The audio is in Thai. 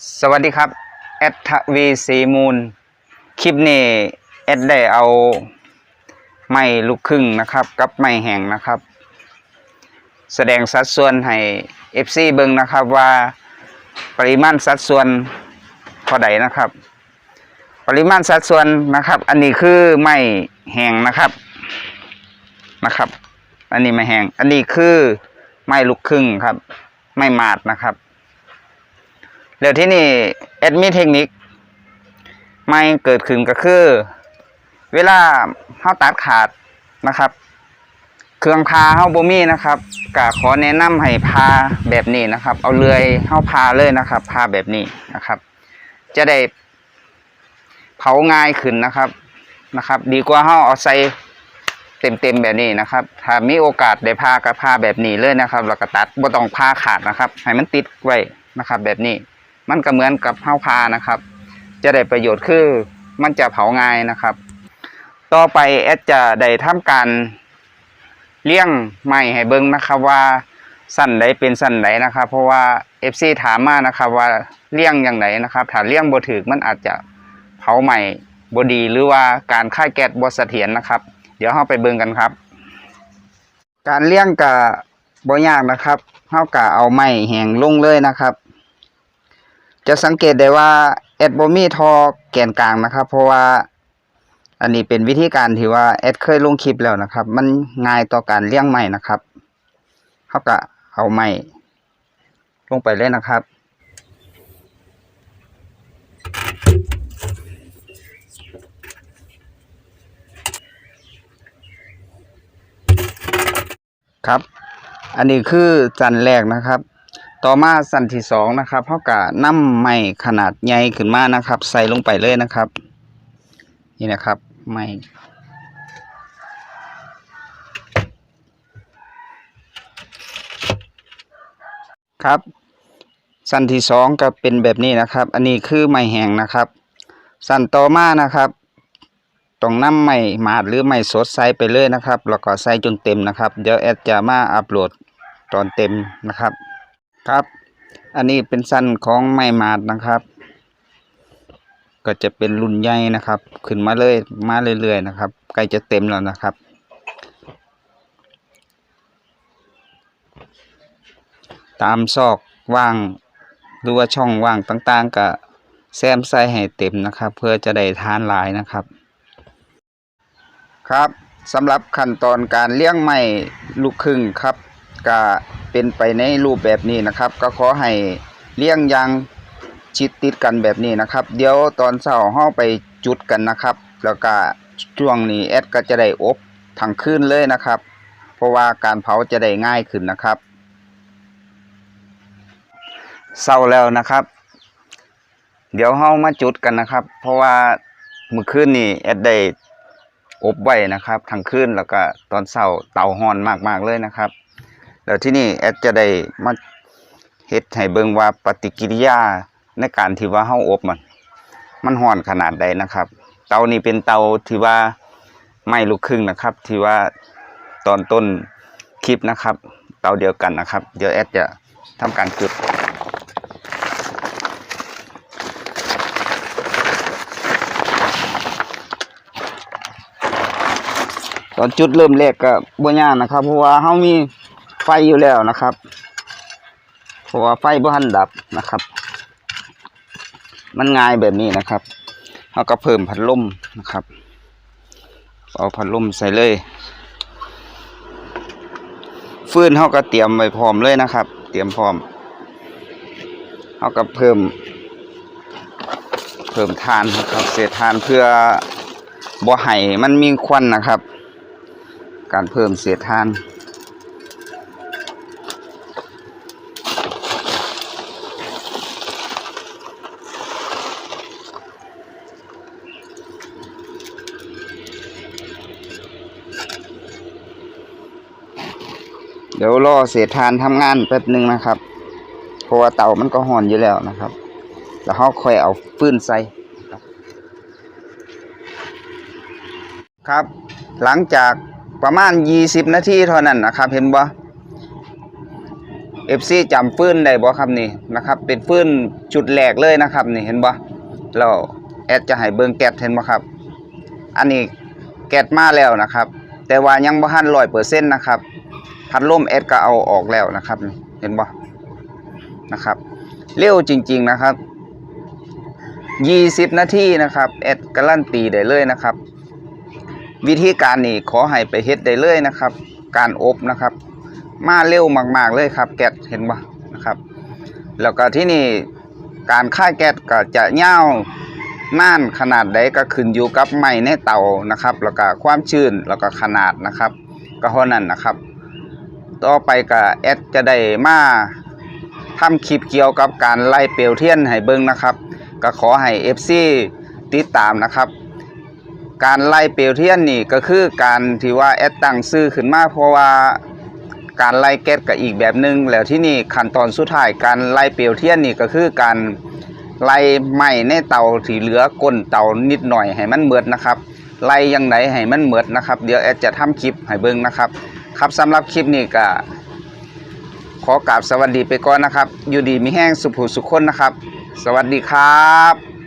สวัสดีครับแอดทวีสีมูล คลิปนี้แอดได้เอาไม้ลูกครึ่งนะครับ กับไม้แห้งนะครับ แสดงสัดส่วนให้ FC เบิงนะครับว่าปริมาณสัดส่วนเท่าใดนะครับ ปริมาณสัดส่วนนะครับ อันนี้คือไม้แห้งนะครับนะครับ อันนี้ไม้แห้งอันนี้คือไม้ลูกครึ่งครับ ไม้มาดนะครับ เดี๋ยวที่นี่แอดมิเทคนิคไม่เกิดขึ้นก็คือ เวลาเฮาตัดขาดนะครับ เครื่องพาเฮาบ่มีนะครับก็ขอแนะนำให้พาแบบนี้นะครับ เอาเลื่อยเฮาพาเลยนะครับ พาแบบนี้นะครับ จะได้เผาง่ายขึ้นนะครับนะครับ ดีกว่าเฮาเอาใส่เต็มๆแบบนี้นะครับ ถ้ามีโอกาสได้พาก็พาแบบนี้เลยนะครับ แล้วก็ตัดบ่ต้องพาขาดนะครับ ให้มันติดไว้นะครับ แบบนี้ มันก็เหมือนกับเผาพานะครับ จะได้ประโยชน์คือมันจะเผาง่ายนะครับ ต่อไปแอดจะได้ทำการเลี้ยงไม้ให้เบิ้งนะครับว่าสั้นใดเป็นสั้นใดนนะครับ เพราะว่า FC ถามมานะครับว่าเลี้ยงอย่างไรนนะครับถ้าเลี้ยงบ่ถึกมันอาจจะเผาใหม่บ่ดีหรือว่าการค่ายแก๊สบ่เสถียรนะครับ เดี๋ยวเราไปเบิ่งกันครับ การเลี้ยงก็บ่ยากนะครับเฮาก็เอาไม้แห้งลงเลยนะครับ จะสังเกตได้ว่าแอดบ่มีทอแกนกลางนะครับ เพราะว่าอันนี้เป็นวิธีการที่ว่าแอดเคยลงคลิปแล้วนะครับ มันง่ายต่อการเลี้ยงไม้นะครับเขาก็เอาไม้ลงไปเลยนะครับ ครับ อันนี้คือจันแรกนะครับ ต่อมาสั้นที่สองนะครับเขากะนำไม้ขนาดใหญ่ขึ้นมานะครับ ใส่ลงไปเลยนะครับ นี่นะครับไม้ครับสั้นที่สองก็เป็นแบบนี้นะครับ อันนี้คือไม้แห้งนะครับ สั้นต่อมานะครับต้องนำไม้หมาดหรือไม้สดใส่ไปเลยนะครับ แล้วก็ใส่จนเต็มนะครับ เดี๋ยวแอดจะมาอัปโหลดตอนเต็มนะครับ ครับ อันนี้เป็นสั้นของไม้หมาดนะครับ ก็จะเป็นรุ่นใหญ่นะครับ ขึ้นมาเลยมาเรื่อยๆนะครับใกล้จะเต็มแล้วนะครับ ตามซอกว่างหรือว่าช่องว่างต่างๆก็แซมใส่ให้เต็มนะครับ เพื่อจะได้ทานหลายนะครับ ครับสำหรับขั้นตอนการเลี้ยงไม้ลูกครึ่งครับ ก็เป็นไปในรูปแบบนี้นะครับ ก็ขอให้เลี้ยงยางชิดติดกันแบบนี้นะครับ เดี๋ยวตอนเช้าเฮาไปจุดกันนะครับ แล้วก็ช่วงนี้แอดก็จะได้อบทั้งคืนเลยนะครับ เพราะว่าการเผาจะได้ง่ายขึ้นนะครับเศร้าแล้วนะครับ เดี๋ยวเฮามาจุดกันนะครับ เพราะว่าเมื่อคืนนี้แอดได้อบไว้นะครับทั้งคืนแล้วก็ตอนเช้าเตาฮ้อนมากๆเลยนะครับ แล้วที่นี่แอดจะได้มาเฮ็ดให้เบิ่งว่าปฏิกิริยาในการที่ว่าเฮาอบมัน มันร้อนขนาดใดนะครับ เตานี้เป็นเตาที่ว่าไม่ลูกครึ่งนะครับ ที่ว่าตอนต้นคลิปนะครับ เตาเดียวกันนะครับ เดี๋ยวแอดจะทำการจุดตอนจุดเริ่มแรกก็บ่ยากนะครับ เพราะว่าเฮามี ฟอยู่แล้วนะครับเพราะว่าไฟบ่ทันดับนะครับ มันง่ายแบบนี้นะครับเฮาก็เพิ่มพัดลมนะครับ เอาพัดลมใส่เลยฟื้นเฮาก็เตรียมไว้พร้อมเลยนะครับ เตรียมพร้อมเฮาก็เพิ่ม เพิ่มทานนะครับเศษทานเพื่อบ่ให้มันมีควันนะครับ การเพิ่มเศษทาน เดี๋ยวรอเศษทานทำงานแป๊บหนึ่งนะครับ เพราะว่าเตามันก็ห่อนอยู่แล้วนะครับ แล้วเขาค่อยเอาฟืนใส่ครับ หลังจากประมาณ 20 นาทีเท่านั้นนะครับ เห็นบ่ FC จำฟื้นได้บ่ครับนี่นะครับ เป็นฟื้นจุดแรกเลยนะครับ นี่เห็นบ่แล้วแอดจะให้เบิ่งแก๊สเห็นบ่ครับ อันนี้แก๊สมาแล้วนะครับ แต่ว่ายังบ่ทัน100%นะครับ พัดลมแอดก็เอาออกแล้วนะครับเห็นบ่นะครับ เร็วจริง ๆนะครับ20นาทีนะครับแอดการันตีได้เลยนะครับ วิธีการนี่ขอให้ไปเฮ็ดได้เลยนะครับ การอบนะครับ มาเร็วมากๆเลยครับแก๊สเห็นบ่นะครับ แล้วก็ที่นี่การค่ายแก๊สก็จะยาวนานขนาดใดก็ขึ้นอยู่กับไม้ในเตานะครับ แล้วก็ความชื้นแล้วก็ขนาดนะครับ ก็เท่านั้นนะครับ ต่อไปก็แอดจะได้มาทำคลิปเกี่ยวกับการไล่เปลวเทียนให้เบิ่งนะครับ ก็ขอให้ FC ติดตามนะครับ การไล่เปลวเทียนนี่ก็คือการที่ว่าแอดตั้งซื้อขึ้นมาเพราะว่าการไล่แก๊สก็อีกแบบหนึงแล้วที่นี่ขั้นตอนสุดท้ายการไล่เปลวเทียนนี่ก็คือการไล่ไหม้ในเตาที่เหลือก้นเตานิดหน่อยให้มันเบิดนะครับไล่ยังไงให้มันเบิดนะครับ เดี๋ยวแอดจะทำคลิปให้เบิ่งนะครับ ครับสำหรับคลิปนี้ก็ขอกราบสวัสดีไปก่อนนะครับ อยู่ดีมีแห้งสุขสุขคนนะครับ สวัสดีครับ